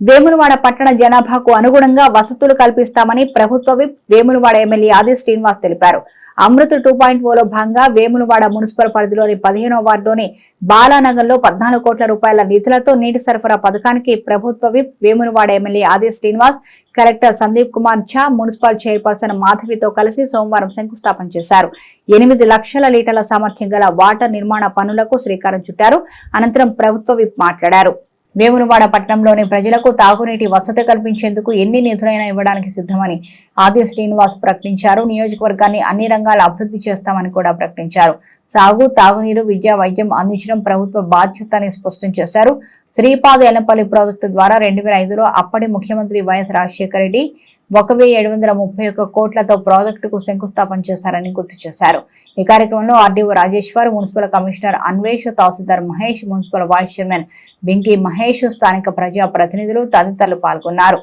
వేములవాడ పట్టణ జనాభాకు అనుగుణంగా వసతులు కల్పిస్తామని ప్రభుత్వ విప్ వేములవాడ ఎమ్మెల్యే ఆది శ్రీనివాస్ తెలిపారు. అమృత్ టూ పాయింట్ ఓలో భాగంగా వేములవాడ మున్సిపల్ పరిధిలోని పదిహేనో వార్డులోని బాలానగర్లో పద్నాలుగు కోట్ల రూపాయల నిధులతో నీటి సరఫరా పథకానికి ప్రభుత్వ whip Vemulawada MLA Aadi Srinivas collector Sandeep Kumar Jha municipal chairperson మాధవితో కలిసి సోమవారం శంకుస్థాపన చేశారు. ఎనిమిది లక్షల లీటర్ల సామర్థ్యం గల వాటర్ నిర్మాణ పనులకు శ్రీకారం చుట్టారు. అనంతరం ప్రభుత్వ విప్ మాట్లాడారు. వేములవాడ పట్టణంలోని ప్రజలకు తాగునీటి వసతి కల్పించేందుకు ఎన్ని నిధులైనా ఇవ్వడానికి సిద్ధమని ఆది శ్రీనివాస్ ప్రకటించారు. నియోజకవర్గాన్ని అన్ని రంగాల అభివృద్ధి చేస్తామని కూడా ప్రకటించారు. సాగు తాగునీరు విద్య వైద్యం అందించడం ప్రభుత్వ బాధ్యత అని స్పష్టం చేశారు. శ్రీపాద ఎలంపల్లి ప్రాజెక్టు ద్వారా రెండు వేల ఐదులో అప్పటి ముఖ్యమంత్రి వైఎస్ రాజశేఖర రెడ్డి ఒక వెయ్యి ఏడు వందల ముప్పై ఒక్క కోట్లతో ప్రాజెక్టుకు శంకుస్థాపన చేశారని గుర్తు చేశారు. ఈ కార్యక్రమంలో RDO Rajeshwar municipal commissioner Anvesh తహసీల్దార్ Mahesh municipal vice chairman Binki Mahesh స్థానిక ప్రజా ప్రతినిధులు తదితరులు పాల్గొన్నారు.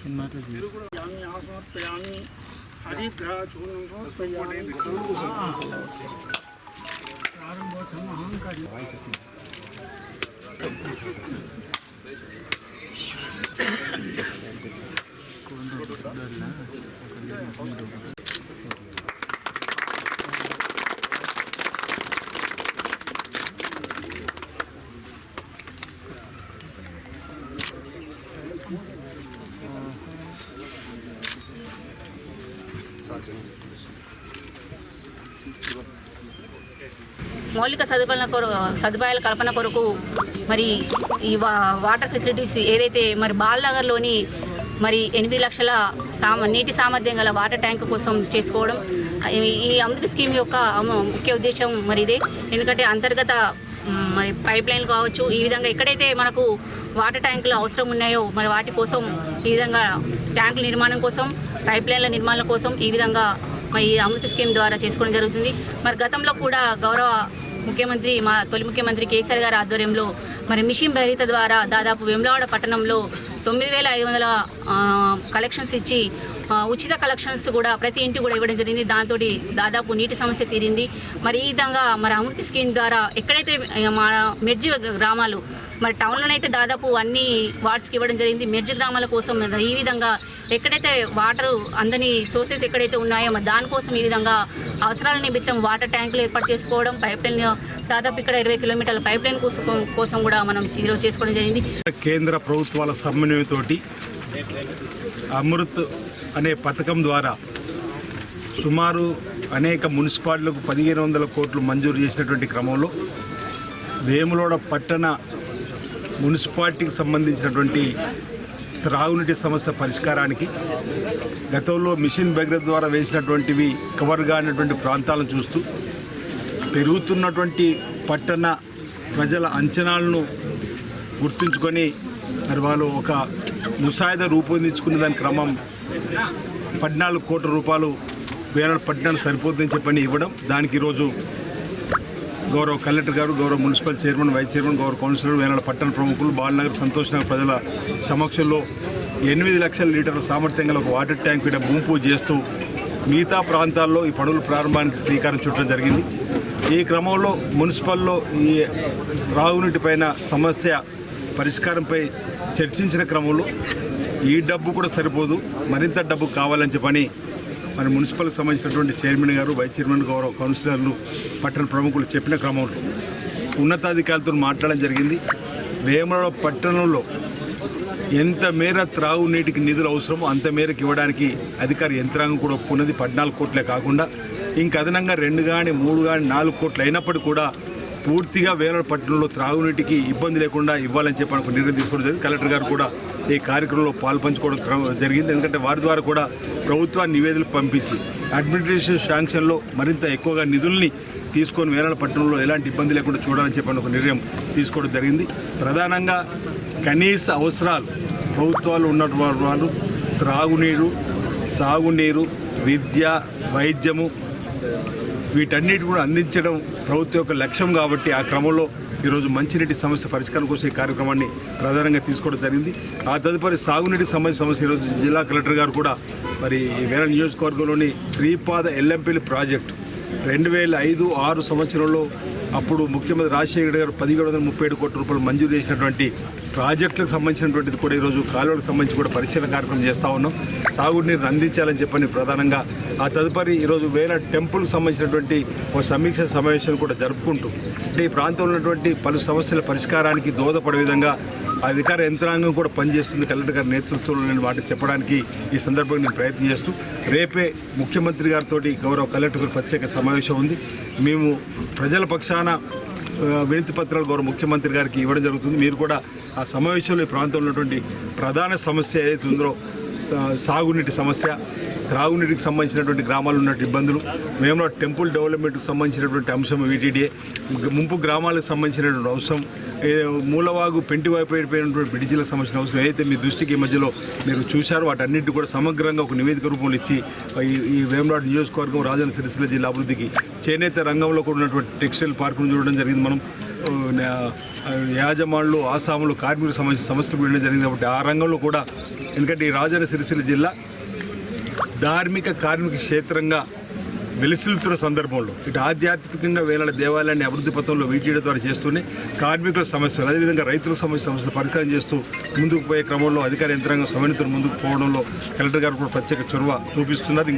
समर्पयामि समर्पयामि समर्पयामि हरिद्राचूर्णं समर्पयामि प्रारम्भो समहङ्करि మౌలిక సదుపాయాల కొరకు సదుపాయాల కల్పన కొరకు మరి ఈ వా వాటర్ ఫెసిలిటీస్ ఏదైతే మరి బాల్నగర్లోని మరి ఎనిమిది లక్షల సామ నీటి సామర్థ్యం గల వాటర్ ట్యాంక్ కోసం చేసుకోవడం ఈ- ఈ అమృత స్కీమ్ యొక్క ముఖ్య ఉద్దేశం మరి ఇదే. ఎందుకంటే అంతర్గత మరి పైప్ లైన్లు కావచ్చు ఈ విధంగా ఎక్కడైతే మనకు వాటర్ ట్యాంకులు అవసరం ఉన్నాయో మరి వాటి కోసం ఈ విధంగా ట్యాంకుల నిర్మాణం కోసం పైప్ లైన్ల నిర్మాణం కోసం ఈ విధంగా మరి ఈ అమృత స్కీమ్ ద్వారా చేసుకోవడం జరుగుతుంది. మరి గతంలో కూడా గౌరవ ముఖ్యమంత్రి మా తొలి ముఖ్యమంత్రి కేసీఆర్ గారి ఆధ్వర్యంలో మరి మిషన్ భరిత ద్వారా దాదాపు వేములవాడ పట్టణంలో తొమ్మిది వేల ఐదు వందల కలెక్షన్స్ ఇచ్చి ఉచిత కలెక్షన్స్ కూడా ప్రతి ఇంటికి కూడా ఇవ్వడం జరిగింది. దాంతో దాదాపు నీటి సమస్య తీరింది. మరి ఈ విధంగా మరి అమృత స్కీమ్ ద్వారా ఎక్కడైతే మా మెడ్జి గ్రామాలు మరి టౌన్లోనైతే దాదాపు అన్ని వార్డ్స్కి ఇవ్వడం జరిగింది. మెడ్జి గ్రామాల కోసం ఈ విధంగా ఎక్కడైతే వాటర్ అందని సోర్సెస్ ఎక్కడైతే ఉన్నాయో మరి దానికోసం ఈ విధంగా అవసరాల నిమిత్తం వాటర్ ట్యాంకులు ఏర్పాటు చేసుకోవడం పైప్ లైన్ దాదాపు ఇక్కడ ఇరవై కిలోమీటర్ల పైప్ లైన్ కోసం కోసం కూడా మనం ఈరోజు చేసుకోవడం జరిగింది. కేంద్ర ప్రభుత్వాల సమన్వయంతో అమృత్ అనే పథకం ద్వారా సుమారు అనేక మున్సిపాలిటీలకు పదిహేను వందల కోట్లు మంజూరు చేసినటువంటి క్రమంలో వేములోడ పట్టణ మున్సిపాలిటీకి సంబంధించినటువంటి త్రాగునీటి సమస్య పరిష్కారానికి గతంలో మిషన్ భగీరథ ద్వారా వేసినటువంటివి కవర్ కానటువంటి ప్రాంతాలను చూస్తూ పెరుగుతున్నటువంటి పట్టణ ప్రజల అంచనాలను గుర్తుంచుకొని మరి వాళ్ళు ఒక ముసాయిదా రూపొందించుకున్న దాని క్రమం పద్నాలుగు కోట్ల రూపాయలు వేల పట్టణాలు సరిపోతుందని చెప్పని ఇవ్వడం దానికి ఈరోజు గౌరవ కలెక్టర్ గారు గౌరవ మున్సిపల్ చైర్మన్ వైస్ చైర్మన్ గౌరవ కౌన్సిలర్ వేనాడ పట్టణ ప్రముఖులు బాలనగర్ సంతోష్ నగర్ ప్రజల సమక్షంలో ఎనిమిది లక్షల లీటర్ల సామర్థ్యం గల ఒక వాటర్ ట్యాంక్ ఇక్కడ భూమి పూజ చేస్తూ మిగతా ప్రాంతాల్లో ఈ పనుల ప్రారంభానికి శ్రీకారం చుట్టడం జరిగింది. ఈ క్రమంలో మున్సిపల్లో ఈ త్రాగునీటి పైన సమస్య పరిష్కారంపై చర్చించిన క్రమంలో ఈ డబ్బు కూడా సరిపోదు. మరింత డబ్బు కావాలని చెప్పని మన మున్సిపల్కి సంబంధించినటువంటి చైర్మన్ గారు వైస్ చైర్మన్ గౌరవ కౌన్సిలర్లు పట్టణ ప్రముఖులు చెప్పిన క్రమంలో ఉన్నతాధికారులతో మాట్లాడడం జరిగింది. వేమల పట్టణంలో ఎంత మేర త్రాగునీటికి నిధులు అవసరమో అంత మేరకు ఇవ్వడానికి అధికార యంత్రాంగం కూడా ఒప్పుకున్నది పద్నాలుగు కోట్లే కాకుండా ఇంక అదనంగా రెండు కానీ మూడు కానీ నాలుగు కోట్లు అయినప్పటికీ కూడా పూర్తిగా వేల పట్టణంలో త్రాగునీటికి ఇబ్బంది లేకుండా ఇవ్వాలని చెప్పి నిర్ణయం తీసుకోవడం జరిగింది కలెక్టర్ గారు కూడా ఈ కార్యక్రమంలో పాల్పంచుకోవడం క్రమ- జరిగింది. ఎందుకంటే వారి ద్వారా కూడా ప్రభుత్వాన్ని నివేదికలు పంపించి అడ్మినిస్ట్రేషన్ శాంక్షన్లో మరింత ఎక్కువగా నిధుల్ని తీసుకొని వేరాల పట్టణంలో ఎలాంటి ఇబ్బంది లేకుండా చూడాలని చెప్పని ఒక నిర్ణయం తీసుకోవడం జరిగింది. ప్రధానంగా కనీస అవసరాలు ప్రభుత్వాలు ఉన్నటువంటి వాళ్ళు త్రాగునీరు సాగునీరు విద్య వైద్యము వీటన్నిటి కూడా అందించడం ప్రభుత్వం యొక్క లక్ష్యం కాబట్టి ఆ క్రమంలో ఈరోజు మంచినీటి సమస్య పరిష్కారం కోసం ఈ కార్యక్రమాన్ని ప్రధానంగా తీసుకోవడం జరిగింది. ఆ తదుపరి సాగునీటి సమస్య సమస్య ఈరోజు జిల్లా కలెక్టర్ గారు కూడా మరి వేరే నియోజకవర్గంలోని శ్రీపాద ఎల్ఎంపల్లి ప్రాజెక్టు రెండు వేల ఐదు ఆరు సంవత్సరంలో అప్పుడు ముఖ్యమంత్రి రాజశేఖర గారు పదిహేడు వందల ముప్పై ఏడు కోట్ల రూపాయలు మంజూరు చేసినటువంటి ప్రాజెక్టులకు సంబంధించినటువంటిది కూడా ఈరోజు కాలువలకు సంబంధించి కూడా పరిశీలన కార్యక్రమం చేస్తూ ఉన్నాం. సాగునీరు అందించాలని చెప్పని ప్రధానంగా ఆ తదుపరి ఈరోజు వేల టెంపుల్కి సంబంధించినటువంటి ఒక సమీక్ష సమావేశం కూడా జరుపుకుంటూ అంటే ఈ ప్రాంతంలో ఉన్నటువంటి పలు సమస్యల పరిష్కారానికి దోహదపడే విధంగా అధికార యంత్రాంగం కూడా పనిచేస్తుంది. కలెక్టర్ గారి నేతృత్వంలో నేను వాటికి చెప్పడానికి ఈ సందర్భంగా నేను ప్రయత్నం చేస్తూ రేపే ముఖ్యమంత్రి గారితో గౌరవ కలెక్టర్ ప్రత్యేక సమావేశం ఉంది. మేము ప్రజల పక్షాన వినతి పత్రాలు గౌరవ ముఖ్యమంత్రి గారికి ఇవ్వడం జరుగుతుంది. మీరు కూడా ఆ సమావేశంలో ఈ ప్రాంతంలో ఉన్నటువంటి ప్రధాన సమస్య ఏదైతే ఉందో సాగునీటి సమస్య త్రాగునీటికి సంబంధించినటువంటి గ్రామాలు ఉన్నటువంటి ఇబ్బందులు. మేము టెంపుల్ డెవలప్మెంట్కి సంబంధించినటువంటి అంశం వీటిడే ముంపు గ్రామాలకు సంబంధించినటువంటి అంశం. మూలవాగు పెంటి వైపు అయిపోయినటువంటి బ్రిడ్జిలకు సంబంధించిన అవసరం ఏదైతే మీ దృష్టికి ఈ మధ్యలో మీరు చూశారో వాటన్నిటి కూడా సమగ్రంగా ఒక నివేదిక రూపంలో ఇచ్చి ఈ వేమనాడు నియోజకవర్గం రాజన్న సిరిసిల్ల జిల్లా అభివృద్ధికి చేనేత రంగంలో కూడా ఉన్నటువంటి టెక్స్టైల్ పార్కును చూడడం జరిగింది. మనం యాజమాన్లు ఆసాములు కార్మికులకు సంబంధించిన సమస్యలు పెట్టడం జరిగింది. కాబట్టి ఆ రంగంలో కూడా ఎందుకంటే ఈ రాజన్న సిరిసిల్ల జిల్లా ధార్మిక కార్మిక క్షేత్రంగా వెలుసిల్తున్న సందర్భంలో ఇటు ఆధ్యాత్మికంగా వేలాడ దేవాలయాన్ని అభివృద్ధి పథంలో వీటి ద్వారా చేస్తూనే కార్మికుల సమస్యలు అదేవిధంగా రైతుల సమస్య సమస్యలు పరిష్కారం చేస్తూ ముందుకు పోయే క్రమంలో అధికార యంత్రాంగం సమన్వితులు ముందుకు పోవడంలో కలెక్టర్ గారు కూడా ప్రత్యేక చొరవ చూపిస్తున్నారు.